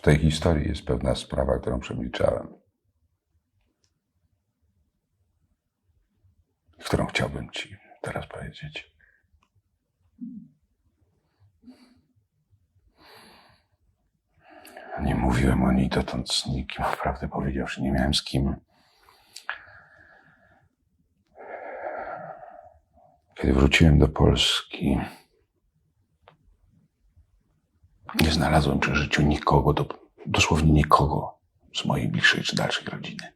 W tej historii jest pewna sprawa, którą przemilczałem. Którą chciałbym ci teraz powiedzieć. Nie mówiłem o niej dotąd z nikim, prawdę powiedziawszy, nie miałem z kim. Kiedy wróciłem do Polski, nie znalazłem przy życiu nikogo, do, dosłownie nikogo z mojej bliższej czy dalszej rodziny.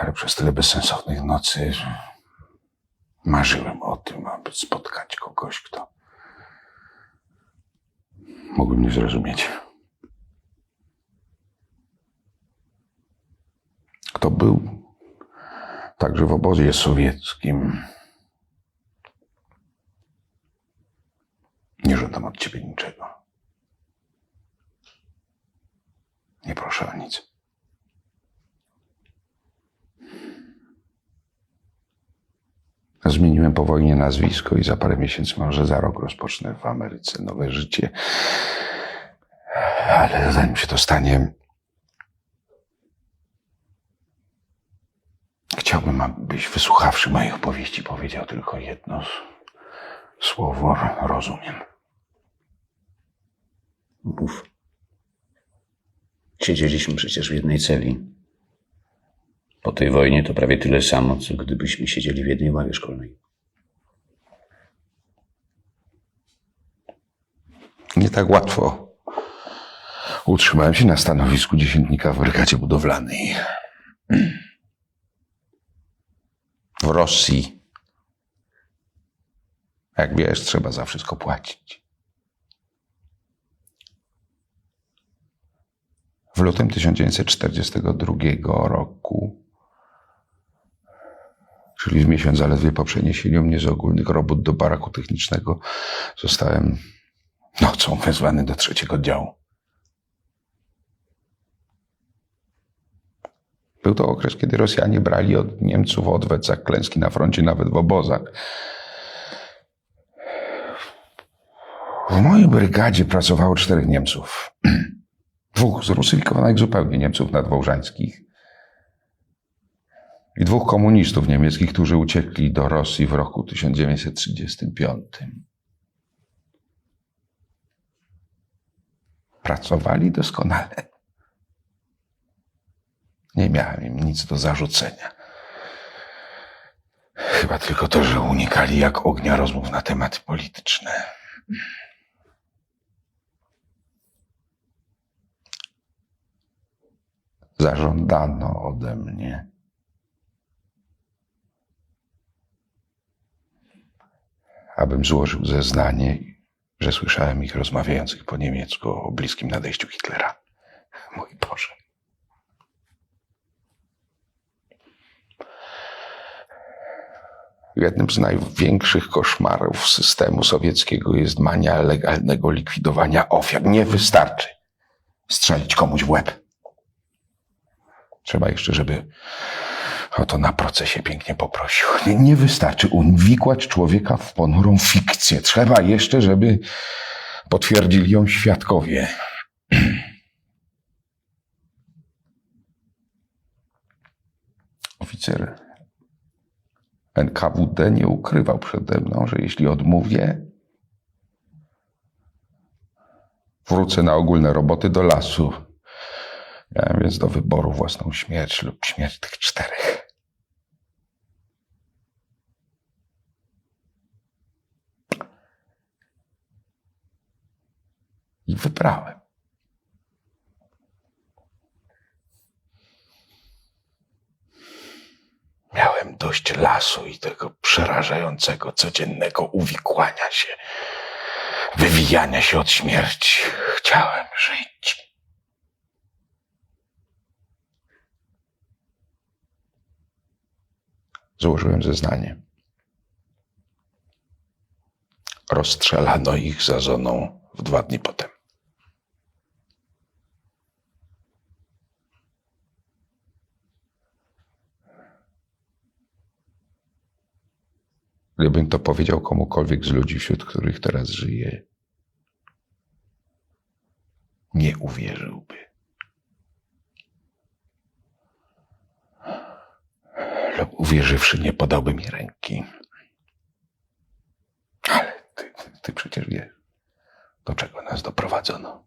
Ale przez tyle bezsensownych nocy marzyłem o tym, aby spotkać kogoś, kto mógłby mnie zrozumieć. Kto był także w obozie sowieckim. Nie żądam od ciebie niczego. Nie proszę o nic. Zmieniłem po wojnie nazwisko i za parę miesięcy, może za rok, rozpocznę w Ameryce nowe życie. Ale zanim się to stanie, chciałbym, abyś wysłuchawszy moich opowieści powiedział tylko jedno słowo rozumiem. Mów. Siedzieliśmy przecież w jednej celi. Po tej wojnie to prawie tyle samo, co gdybyśmy siedzieli w jednej ławie szkolnej. Nie tak łatwo. Utrzymałem się na stanowisku dziesiętnika w brygadzie budowlanej. W Rosji. Jak wiesz, trzeba za wszystko płacić. W lutym 1942 roku, czyli w miesiąc zaledwie po przeniesieniu mnie z ogólnych robót do baraku technicznego, zostałem nocą wezwany do trzeciego oddziału. Był to okres, kiedy Rosjanie brali od Niemców odwet za klęski na froncie, nawet w obozach. W mojej brygadzie pracowało czterech Niemców. Dwóch zrusyfikowanych zupełnie Niemców nadwołżańskich i dwóch komunistów niemieckich, którzy uciekli do Rosji w roku 1935. Pracowali doskonale. Nie miałem im nic do zarzucenia. Chyba tylko to, że unikali jak ognia rozmów na tematy polityczne. Zażądano ode mnie, abym złożył zeznanie, że słyszałem ich rozmawiających po niemiecku o bliskim nadejściu Hitlera. Mój Boże. Jednym z największych koszmarów systemu sowieckiego jest mania legalnego likwidowania ofiar. Nie wystarczy strzelić komuś w łeb. Trzeba jeszcze, żeby o to na procesie pięknie poprosił. Nie, nie wystarczy uwikłać człowieka w ponurą fikcję. Trzeba jeszcze, żeby potwierdzili ją świadkowie. Oficer NKWD nie ukrywał przede mną, że jeśli odmówię, wrócę na ogólne roboty do lasu. Miałem więc do wyboru własną śmierć lub śmierć tych czterech. I wybrałem. Miałem dość lasu i tego przerażającego codziennego uwikłania się, wywijania się od śmierci. Chciałem żyć. Złożyłem zeznanie. Rozstrzelano ich za zoną w dwa dni potem. Gdybym to powiedział komukolwiek z ludzi, wśród których teraz żyję, nie uwierzyłby. Lub uwierzywszy, nie podałby mi ręki. Ale ty, ty, przecież wiesz, do czego nas doprowadzono.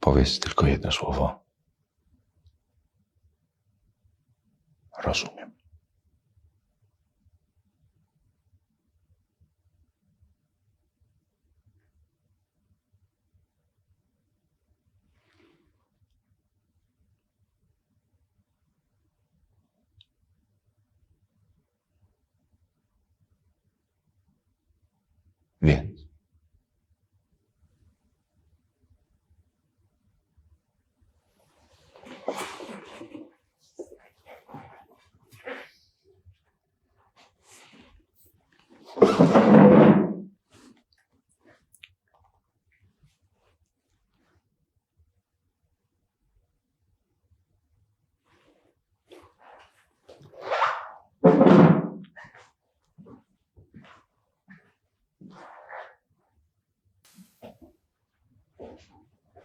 Powiedz tylko jedno słowo. Rozumiem. Więc.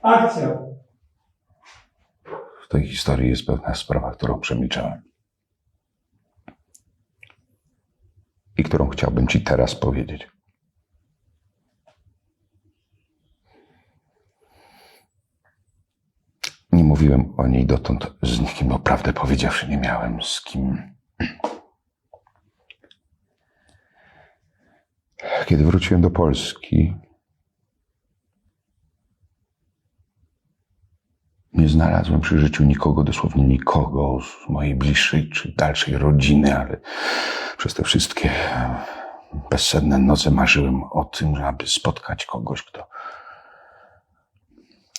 Akcja. W tej historii jest pewna sprawa, którą przemilczałem. I którą chciałbym Ci teraz powiedzieć. Nie mówiłem o niej dotąd z nikim, bo prawdę powiedziawszy, nie miałem z kim. Kiedy wróciłem do Polski, Nie znalazłem przy życiu nikogo, dosłownie nikogo z mojej bliższej czy dalszej rodziny, ale przez te wszystkie bezsenne noce marzyłem o tym, aby spotkać kogoś, kto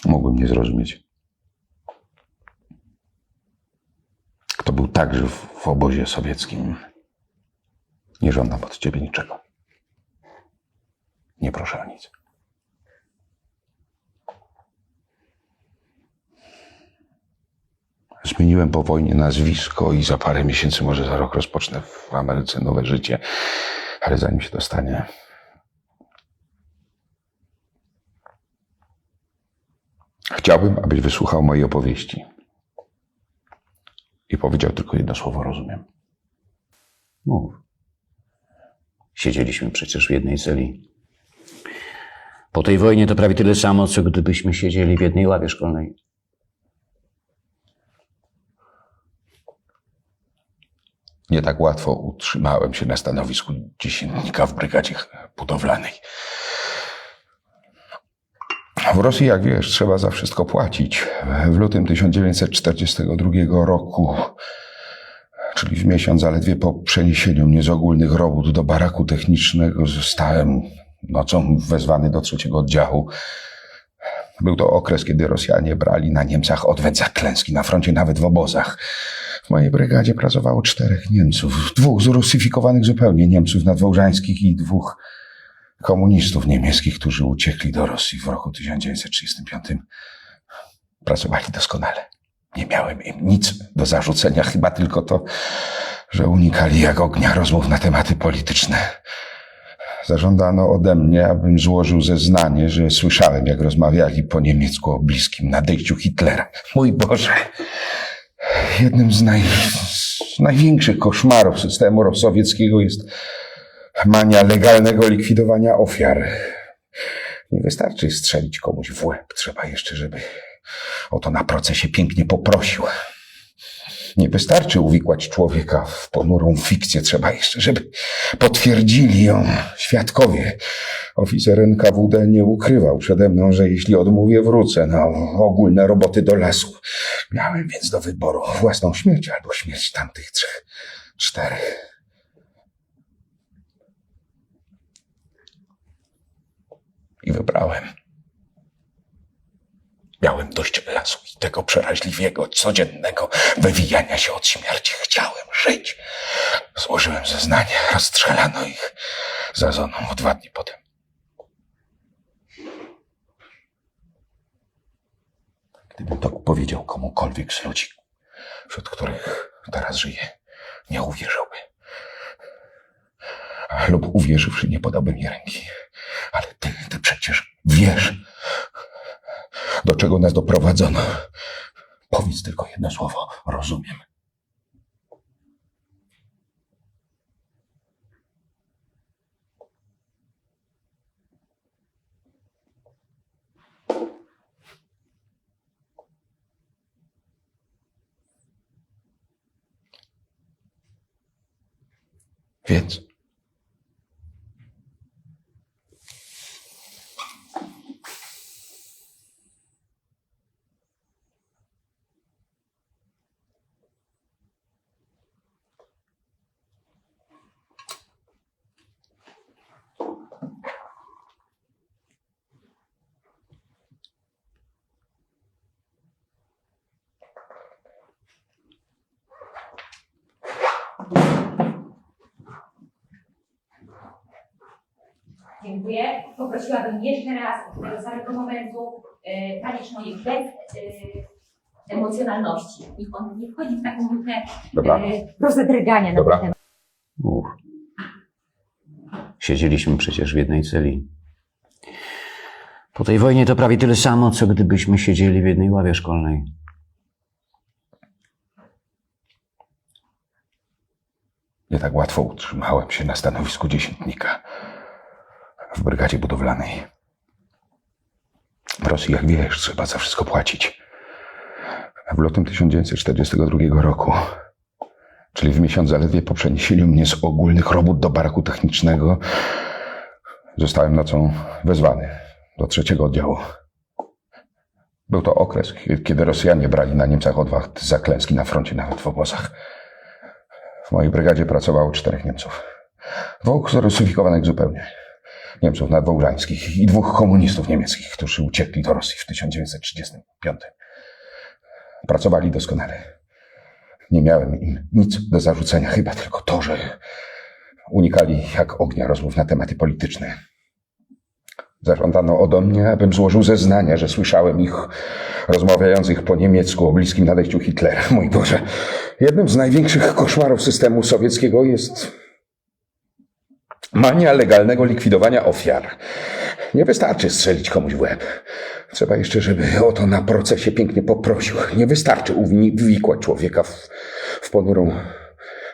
mógłby mnie zrozumieć. Kto był także w obozie sowieckim. Nie żądam od ciebie niczego. Nie proszę o nic. Zmieniłem po wojnie nazwisko i za parę miesięcy, może za rok rozpocznę w Ameryce nowe życie. Ale zanim się to stanie, chciałbym, abyś wysłuchał mojej opowieści. I powiedział tylko jedno słowo, rozumiem. Mów. Siedzieliśmy przecież w jednej celi. Po tej wojnie to prawie tyle samo, co gdybyśmy siedzieli w jednej ławie szkolnej. Nie tak łatwo utrzymałem się na stanowisku dziesiętnika w brygadzie budowlanej. W Rosji, jak wiesz, trzeba za wszystko płacić. W lutym 1942 roku, czyli w miesiąc zaledwie po przeniesieniu mnie z ogólnych robót do baraku technicznego, zostałem nocą wezwany do trzeciego oddziału. Był to okres, kiedy Rosjanie brali na Niemcach odwet za klęski na froncie, nawet w obozach. W mojej brygadzie pracowało czterech Niemców, dwóch zrusyfikowanych zupełnie Niemców nadwołżańskich i dwóch komunistów niemieckich, którzy uciekli do Rosji w roku 1935. Pracowali doskonale. Nie miałem im nic do zarzucenia, chyba tylko to, że unikali jak ognia rozmów na tematy polityczne. Zażądano ode mnie, abym złożył zeznanie, że słyszałem, jak rozmawiali po niemiecku o bliskim nadejściu Hitlera. Mój Boże! Jednym z, naj, z największych koszmarów systemu sowieckiego jest mania legalnego likwidowania ofiar. Nie wystarczy strzelić komuś w łeb, trzeba jeszcze, żeby o to na procesie pięknie poprosił. Nie wystarczy uwikłać człowieka w ponurą fikcję, trzeba jeszcze, żeby potwierdzili ją świadkowie. Oficer NKWD nie ukrywał przede mną, że jeśli odmówię, wrócę na ogólne roboty do lasu. Miałem więc do wyboru własną śmierć albo śmierć tamtych trzech, czterech. I wybrałem. Miałem dość lasu i tego przeraźliwego, codziennego wywijania się od śmierci. Chciałem żyć. Złożyłem zeznanie, rozstrzelano ich za zoną o dwa dni potem. Gdybym to powiedział komukolwiek z ludzi, wśród których teraz żyję, nie uwierzyłby. lub uwierzywszy nie podałby mi ręki. Ale ty, ty przecież wiesz, do czego nas doprowadzono. Powiedz tylko jedno słowo, rozumiem. Więc Dziękuję. Poprosiłabym jeszcze raz od tego samego momentu e, talerz mojej bez e, emocjonalności. Niech on nie wchodzi w taką grupę Dobra. e, rozedrgania na Dobra. ten temat. Uch. Siedzieliśmy przecież w jednej celi. Po tej wojnie to prawie tyle samo, co gdybyśmy siedzieli w jednej ławie szkolnej. nie tak łatwo utrzymałem się na stanowisku dziesiętnika w brygadzie budowlanej. W Rosji, jak wiesz, trzeba za wszystko płacić. W lutym 1942 roku, czyli w miesiąc zaledwie po przeniesieniu mnie z ogólnych robót do baraku technicznego, zostałem nocą wezwany do trzeciego oddziału. Był to okres, kiedy Rosjanie brali na Niemcach odwag za klęski na froncie, nawet w obozach. W mojej brygadzie pracowało czterech Niemców. Dwóch zrusyfikowanych zupełnie. Niemców nadwołżańskich i dwóch komunistów niemieckich, którzy uciekli do Rosji w 1935. Pracowali doskonale. Nie miałem im nic do zarzucenia, chyba tylko to, że unikali jak ognia rozmów na tematy polityczne. Zażądano ode mnie, abym złożył zeznania, że słyszałem ich rozmawiających po niemiecku o bliskim nadejściu Hitlera. Mój Boże, jednym z największych koszmarów systemu sowieckiego jest mania legalnego likwidowania ofiar. Nie wystarczy strzelić komuś w łeb. Trzeba jeszcze, żeby o to na procesie pięknie poprosił. Nie wystarczy uwi- uwikłać człowieka w, w ponurą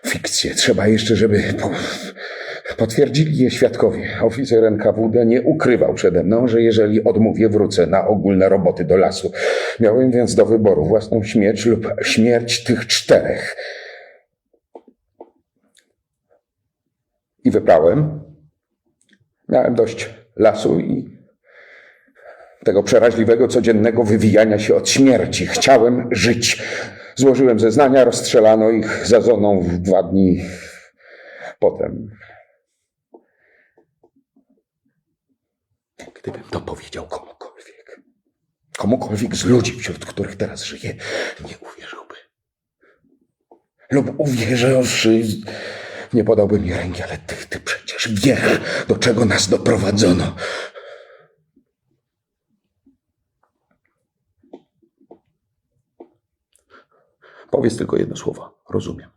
fikcję. Trzeba jeszcze, żeby po, potwierdzili je świadkowie. Oficer NKWD nie ukrywał przede mną, że jeżeli odmówię, wrócę na ogólne roboty do lasu. Miałem więc do wyboru własną śmierć lub śmierć tych czterech. I wybrałem. Miałem dość lasu i tego przeraźliwego, codziennego wywijania się od śmierci. Chciałem żyć. Złożyłem zeznania, rozstrzelano ich za zoną w dwa dni potem. Gdybym to powiedział komukolwiek, komukolwiek z ludzi, wśród których teraz żyję, nie uwierzyłby. Lub uwierzywszy, nie podałby mi ręki, ale ty, ty przecież wiesz, do czego nas doprowadzono. Powiedz tylko jedno słowo. Rozumiem.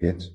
Więc?